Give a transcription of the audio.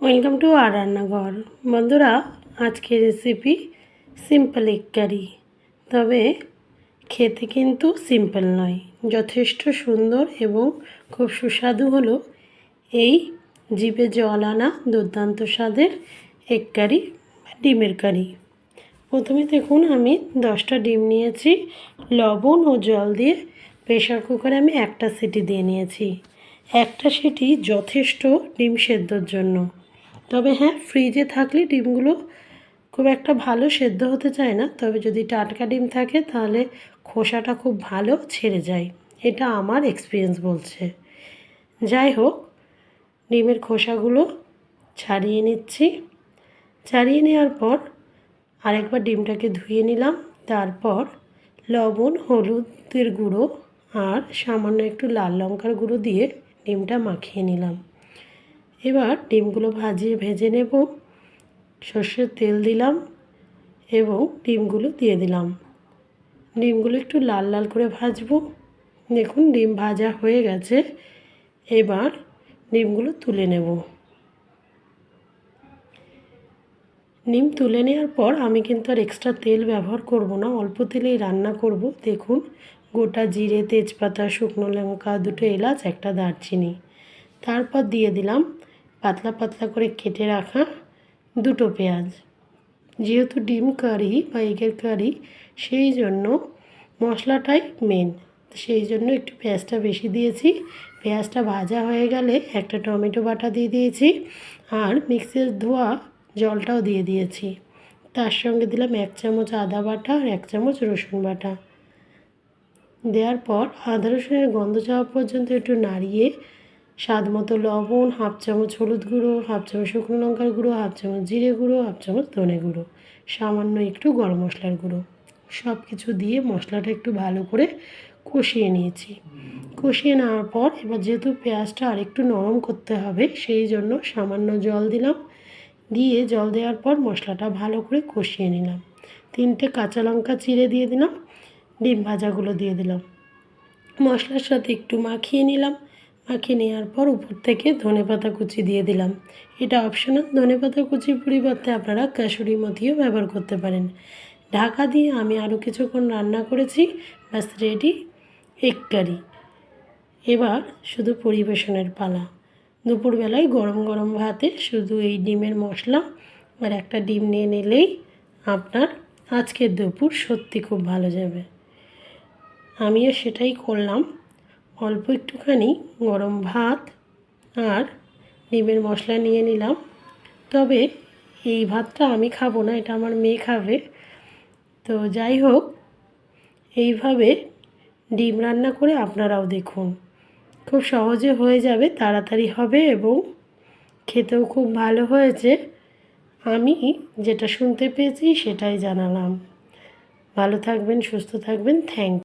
Welcome to আর রান্নাঘর। বন্ধুরা, আজকের রেসিপি সিম্পল এগ কারি তবে খেতে কিন্তু সিম্পল নয়, যথেষ্ট সুন্দর এবং খুব সুস্বাদু হলো এই জিভে জল আনা দুর্দান্ত স্বাদের এগ কারি বা ডিমের কারি প্রথমে দেখুন, আমি দশটা ডিম নিয়েছি, লবণ ও জল দিয়ে প্রেশার কুকারে আমি একটা সিটি দিয়ে নিয়েছি। একটা সিটি যথেষ্ট ডিম সেদ্ধর জন্য। তবে হ্যাঁ ফ্রিজে থাকলে ডিমগুলো খুব একটা ভালো সেদ্ধ হতে চায় না। তবে যদি টাটকা ডিম থাকে, তাহলে খোসাটা খুব ভালো ছেড়ে যায়। এটা আমার এক্সপিরিয়েন্স বলছে। যাই হোক, ডিমের খোসাগুলো ছাড়িয়ে নিচ্ছি। ছাড়িয়ে নেওয়ার পর আরেকবার ডিমটাকে ধুয়ে নিলাম। তারপর লবণ, হলুদের গুঁড়ো আর সামান্য একটু লাল লঙ্কার গুঁড়ো দিয়ে ডিমটা মাখিয়ে নিলাম। এবার ডিমগুলো ভাজিয়ে ভেজে নেব। সর্ষের তেল দিলাম এবং ডিমগুলো দিয়ে দিলাম। ডিমগুলো একটু লাল লাল করে ভাজবো। দেখুন, ডিম ভাজা হয়ে গেছে। এবার ডিমগুলো তুলে নেব। ডিম তুলে নেওয়ার পর আমি কিন্তু আর এক্সট্রা তেল ব্যবহার করব না, অল্প তেলেই রান্না করব। দেখুন, গোটা জিরে, তেজপাতা, শুকনো লঙ্কা, দুটো এলাচ, একটা দারচিনি। তারপর দিয়ে দিলাম পাতলা পাতলা করে কেটে রাখা দুটো পেঁয়াজ। যেহেতু ডিম কারি বা এগের কারি, সেই জন্য মশলাটাই মেন সেই জন্য একটু পেঁয়াজটা বেশি দিয়েছি। পেঁয়াজটা ভাজা হয়ে গেলে একটা টমেটো বাটা দিয়ে দিয়েছি আর মিক্সির ধোয়া জলটাও দিয়ে দিয়েছি। তার সঙ্গে দিলাম এক চামচ আদা বাটা আর এক চামচ রসুন বাটা। দেওয়ার পর আদা রসুনের গন্ধ যাওয়া পর্যন্ত একটু নাড়িয়ে স্বাদ মতো লবণ, হাফ চামচ হলুদ গুঁড়ো, হাফ চামচ শুকনো লঙ্কার গুঁড়ো, হাফ চামচ জিরে গুঁড়ো, হাফ চামচ ধনে গুঁড়ো। সামান্য একটু গরম মশলার গুঁড়ো। সব কিছু দিয়ে মশলাটা একটু ভালো করে কষিয়ে নিয়েছি। কষিয়ে নেওয়ার পর এবার যেহেতু পেঁয়াজটা আরেকটু নরম করতে হবে, সেই জন্য সামান্য জল দিলাম। দিয়ে জল দেওয়ার পর মশলাটা ভালো করে কষিয়ে নিলাম। তিনটে কাঁচা লঙ্কা চিড়ে দিয়ে দিলাম, ডিম ভাজাগুলো দিয়ে দিলাম। মশলার সাথে একটু মাখিয়ে নিলাম। মাখিয়ে নেওয়ার পর উপর থেকে ধনে পাতা কুচি দিয়ে দিলাম। এটা অপশনাল ধনে পাতা কুচির পরিবর্তে আপনারা কাসুরি মতিও ব্যবহার করতে পারেন। ঢাকা দিয়ে আমি আরও কিছুক্ষণ রান্না করেছি, ব্যাস রেডি এগ কারি। এবার শুধু পরিবেশনের পালা। দুপুরবেলায় গরম গরম ভাতে শুধু এই ডিমের মশলা আর একটা ডিম নিয়ে নিলেই আপনার আজকের দুপুর সত্যি খুব ভালো যাবে। আমিও সেটাই করলাম। অল্প একটুখানি গরম ভাত আর ডিমের মশলা নিয়ে নিলাম। তবে এই ভাতটা আমি খাব না, এটা আমার মেয়ে খাবে। তো যাই হোক, এইভাবে ডিম রান্না করে আপনারাও দেখুন। খুব সহজে হয়ে যাবে, তাড়াতাড়ি হবে এবং খেতেও খুব ভালো হয়েছে। আমি যেটা শুনতে পেয়েছি সেটাই জানালাম। ভালো থাকবেন, সুস্থ থাকবেন, থ্যাংক